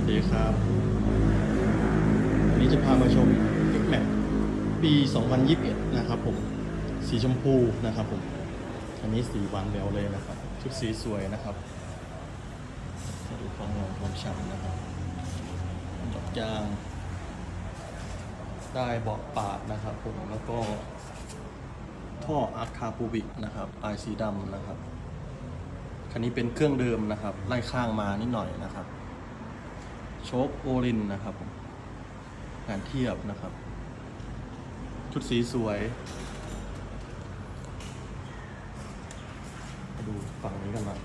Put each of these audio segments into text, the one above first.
วัสดีครับ วันนี้จะพามาชม X Max ปี 2021 นะครับผม สีชมพูนะครับผม อันนี้สีหวานแหววเลยนะครับ ชุดสีสวยนะครับมาดูความงามความฉ่ำนะครับดอกยางได้เบาะปาดนะครับผม แล้วก็ ท่ออาร์คาปูบินะครับลายสีดำนะครับ คันนี้เป็นเครื่องเดิมนะครับ ไล่ข้างมานิดหน่อยนะครับ โชคโอรินนะครับผมงานเทียบนะครับ ชุดสีสวยมาดูฝั่งนี้กันหน่อย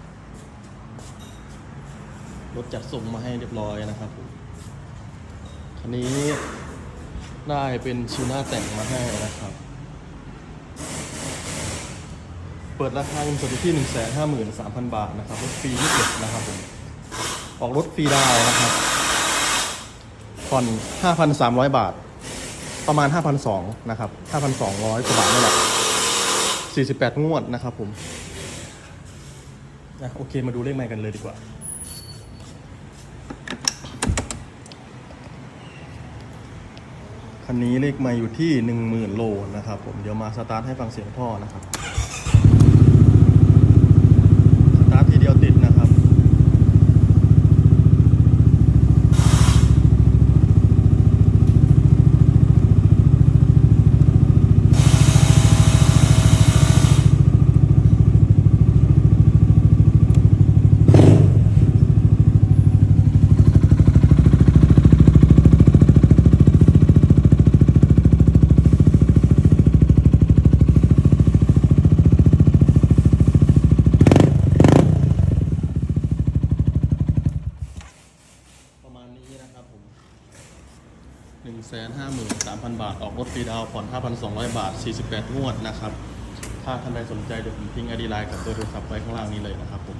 รถจัดส่งมาให้เรียบร้อยนะครับผมคันนี้ได้เป็นชิวหน้าแต่งมาให้นะครับ เปิดราคาเงินสดอยู่ที่ 1 5 3 0 0 0 บาทนะครับรถฟรี21นะครับผม ออกรถฟรีไดาวน์นะครับ ผ่อน 5,300 บาท ประมาณ 5,200นะครับ 5,200กว่าบาทนี่แหละ48 งวดนะครับผมนะโอเค มาดูเลขใหม่กันเลยดีกว่า คันนี้เลขใหม่อยู่ที่ 10,000 โลนะครับผม เดี๋ยวมาสตาร์ทให้ฟังเสียงท่อนะครับ สตาร์ททีเดียวติดนะครับ ประมาณนี้นะครับผม1 5 3 0 0 0 บาท ออกรถฟรีดาวน์ผ่อน 5,200 บาท 48 งวดนะครับ ถ้าท่านใดสนใจเดี๋ยวผมทิ้งไอดีไลน์กับเบอร์โทรศัพท์ไว้ข้างล่างนี้เลยนะครับผม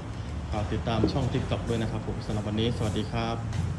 ฝากติดตามช่องทิกต็อกด้วยนะครับผมสำหรับวันนี้ สวัสดีครับ